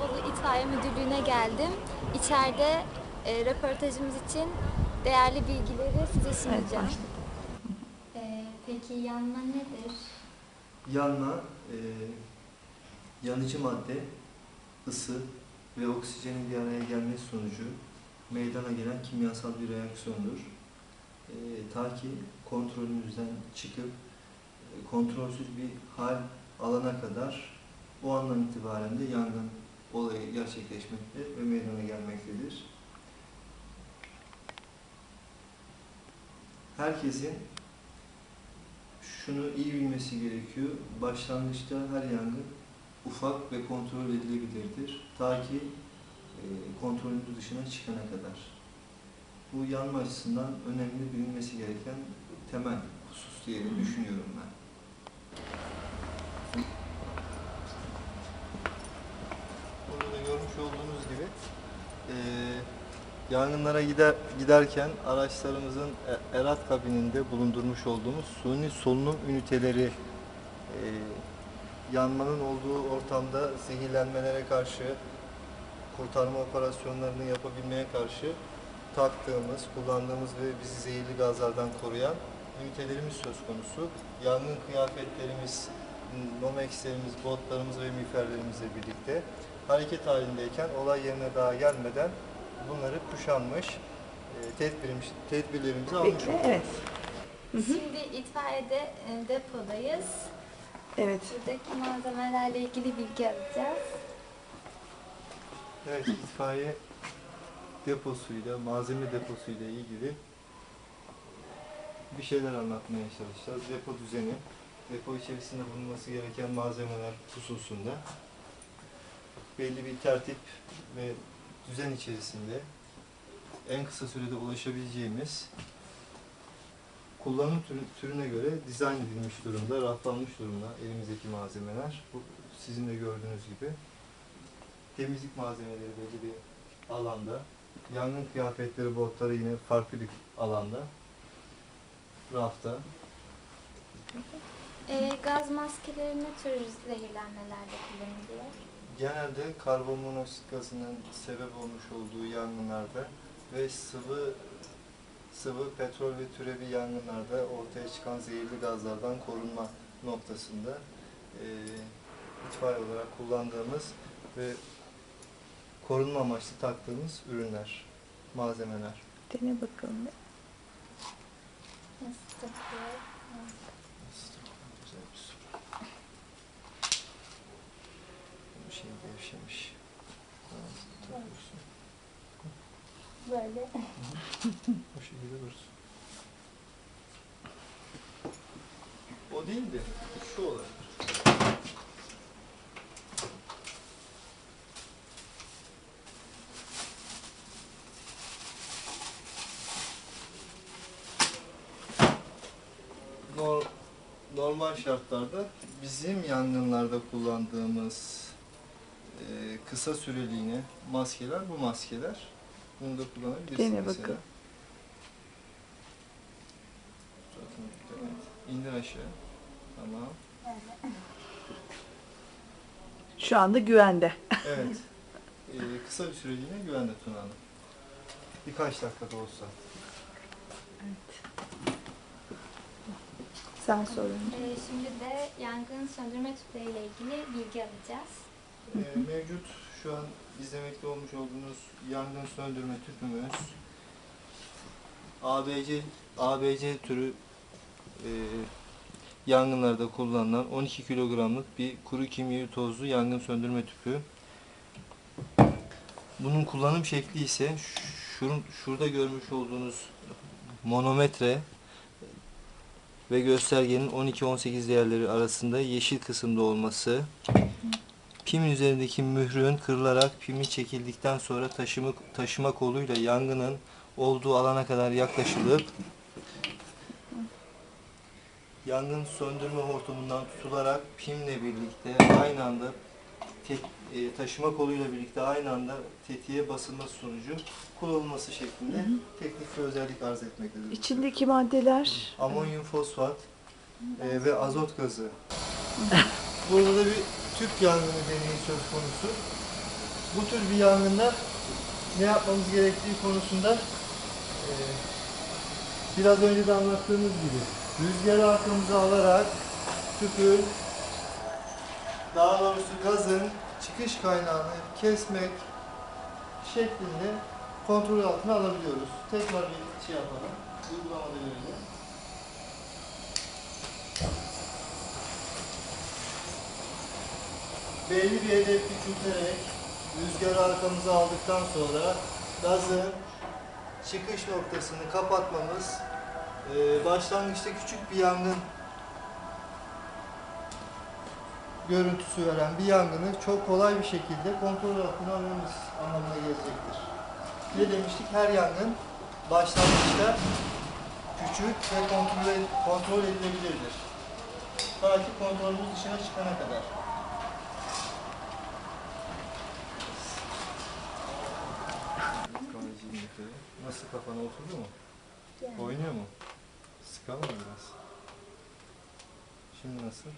Bolu İtfaiye Müdürlüğü'ne geldim. İçeride e, röportajımız için değerli bilgileri size sunacağım. E, peki yanma nedir? Yanma, e, yanıcı madde, ısı ve oksijenin bir araya gelmesi sonucu meydana gelen kimyasal bir reaksiyondur. E, ta ki kontrolümüzden çıkıp e, kontrolsüz bir hal alana kadar o andan itibaren de yangın olayı gerçekleşmekte ve meydana gelmektedir. Herkesin şunu iyi bilmesi gerekiyor. Başlangıçta her yangın ufak ve kontrol edilebilirdir. Ta ki e, kontrolümüz dışına çıkana kadar. Bu yanma açısından önemli bilinmesi gereken temel husus diye düşünüyorum ben. Burada da görmüş olduğunuz gibi e, yangınlara gider, giderken araçlarımızın e- erat kabininde bulundurmuş olduğumuz suni solunum üniteleri e, yanmanın olduğu ortamda zehirlenmelere karşı kurtarma operasyonlarını yapabilmeye karşı taktığımız, kullandığımız ve bizi zehirli gazlardan koruyan ünitelerimiz söz konusu. Yangın kıyafetlerimiz, nomexlerimiz, botlarımız ve miğferlerimizle birlikte hareket halindeyken olay yerine daha gelmeden bunları kuşanmış, e, tedbirimiz, tedbirlerimizi almış Peki, olduk. evet. Şimdi itfaiyede e, depodayız. Evet. Buradaki malzemelerle ilgili bilgi alacağız. Evet, itfaiye deposuyla, malzeme deposuyla ilgili bir şeyler anlatmaya çalışacağız. Depo düzeni, depo içerisinde bulunması gereken malzemeler hususunda belli bir tertip ve düzen içerisinde en kısa sürede ulaşabileceğimiz kullanım türü- türüne göre dizayn edilmiş durumda, raflanmış durumda elimizdeki malzemeler. Bu sizin de gördüğünüz gibi temizlik malzemeleri belli bir alanda, yangın kıyafetleri, botları yine farklı bir alanda, rafta. E, gaz maskeleri ne tür zehirlenmelerde kullanılıyor? Genelde karbon monoksit gazının sebep olmuş olduğu yangınlarda ve sıvı sıvı petrol ve türevi yangınlarda ortaya çıkan zehirli gazlardan korunma noktasında e, itfaiye olarak kullandığımız ve korunma amaçlı taktığımız ürünler, malzemeler. Dene bakalım. Nasıl takılıyor? Güzel bir soru. Bu şey gevşemiş. Böyle. O şekilde dursun. O değil de şu olabilir. Normal şartlarda bizim yangınlarda kullandığımız e, kısa süreliğine maskeler bu maskeler. Bunu da kullanabilirsiniz Dene mesela. et. İndir aşağı. Tamam. Şu anda güvende. Evet. Ee, kısa bir süreliğine güvende Tuna Hanım. Birkaç dakika da olsa. Sen sor önce. E, şimdi de yangın söndürme tüpleriyle ilgili bilgi alacağız. Ee, mevcut şu an izlemekte olmuş olduğunuz yangın söndürme tüpümüz ABC ABC türü e, yangınlarda kullanılan 12 kilogramlık bir kuru kimyevi tozlu yangın söndürme tüpü. Bunun kullanım şekli ise şurun, şurada görmüş olduğunuz monometre ve göstergenin 12-18 değerleri arasında yeşil kısımda olması Pimin üzerindeki mührün kırılarak pimi çekildikten sonra taşıma, taşıma koluyla yangının olduğu alana kadar yaklaşılıp yangın söndürme hortumundan tutularak pimle birlikte aynı anda tek, e, taşıma koluyla birlikte aynı anda tetiğe basılması sonucu kullanılması şeklinde teknik bir özellik arz etmektedir. İçindeki maddeler Amonyum fosfat e, ve azot gazı. Burada da bir tüp yangını deneyi söz konusu. bu tür bir yangında ne yapmamız gerektiği konusunda e, biraz önce de anlattığımız gibi rüzgarı arkamıza alarak tüpün daha doğrusu gazın çıkış kaynağını kesmek şeklinde kontrol altına alabiliyoruz. Tekrar bir şey yapalım. Uygulamada görelim. Belli bir hedef küçülterek rüzgarı arkamıza aldıktan sonra gazın çıkış noktasını kapatmamız e, başlangıçta küçük bir yangın görüntüsü veren bir yangını çok kolay bir şekilde kontrol altına almamız anlamına gelecektir. Ne demiştik? Her yangın başlangıçta küçük ve kontrol, kontrol edilebilirdir. Ta ki kontrolümüz dışına çıkana kadar. Nasıl kafana oturdu mu? Oynuyor mu? Sıkalım mı biraz? Şimdi nasıl?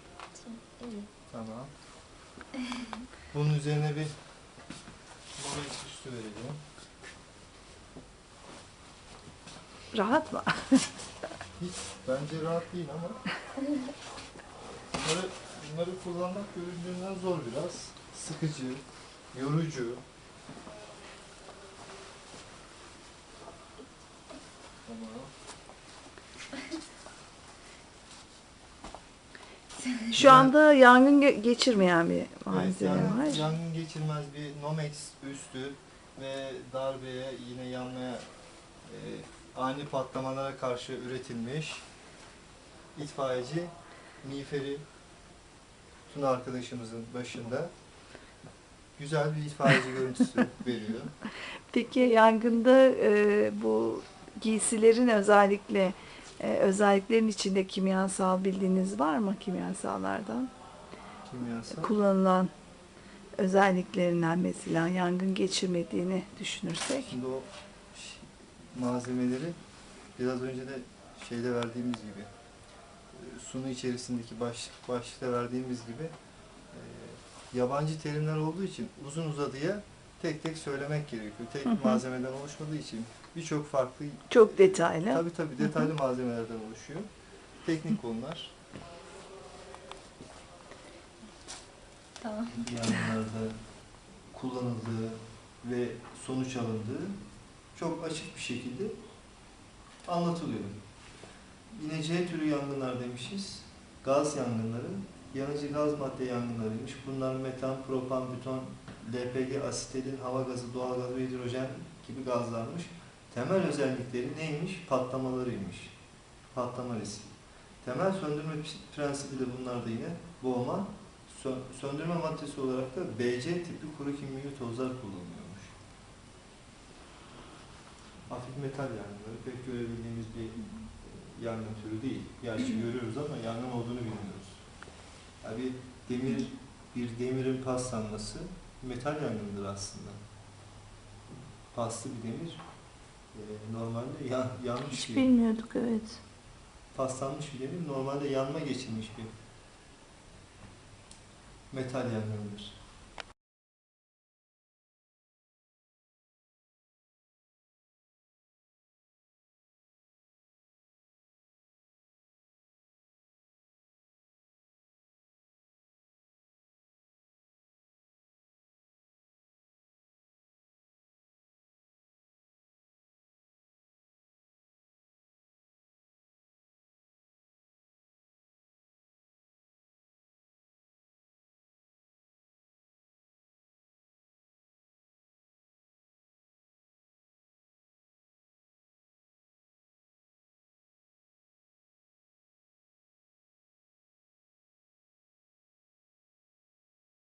İyi. Tamam. Bunun üzerine bir moment üstü vereceğim. Rahat mı? Hiç bence rahat değil ama bunları, bunları kullanmak göründüğünden zor biraz. Sıkıcı, yorucu. Tamam. Şu anda yangın ge- geçirmeyen bir malzeme yangın, var. yangın geçirmez bir Nomex üstü ve darbeye yine yanmaya e, ani patlamalara karşı üretilmiş itfaiyeci Miğferi Tuna arkadaşımızın başında güzel bir itfaiyeci görüntüsü veriyor. Peki yangında e, bu giysilerin özellikle e, özelliklerin içinde kimyasal bildiğiniz var mı kimyasallardan? Kimyasal. Kullanılan özelliklerinden mesela yangın geçirmediğini düşünürsek. Şimdi o malzemeleri biraz önce de şeyde verdiğimiz gibi e, sunu içerisindeki baş, başlıkta verdiğimiz gibi e, yabancı terimler olduğu için uzun uzadıya tek tek söylemek gerekiyor. Tek Hı hı. malzemeden oluşmadığı için birçok farklı Çok detaylı. tabi tabi detaylı malzemelerden oluşuyor. Teknik konular. Tamam. yangınlarda kullanıldığı ve sonuç alındığı çok açık bir şekilde anlatılıyor. Yine C türü yangınlar demişiz. Gaz yangınları, yanıcı gaz madde yangınlarıymış. Bunlar metan, propan, büton, LPG, asetilin, hava gazı, doğal gaz ve hidrojen gibi gazlarmış. Temel özellikleri neymiş? Patlamalarıymış. Patlama riski. Temel söndürme prensibi de bunlarda yine boğma, Sö- söndürme maddesi olarak da BC tipi kuru kimyevi tozlar kullanılıyormuş. Hafif metal yangınları pek görebildiğimiz bir e, yangın türü değil. Gerçi görüyoruz ama yangın olduğunu bilmiyoruz. Yani bir demir, bir demirin paslanması metal yangınıdır aslında. Paslı bir demir e, normalde yan, yanmış Hiç bir, bilmiyorduk evet. paslanmış bir demir normalde yanma geçirmiş bir metal yangınıdır.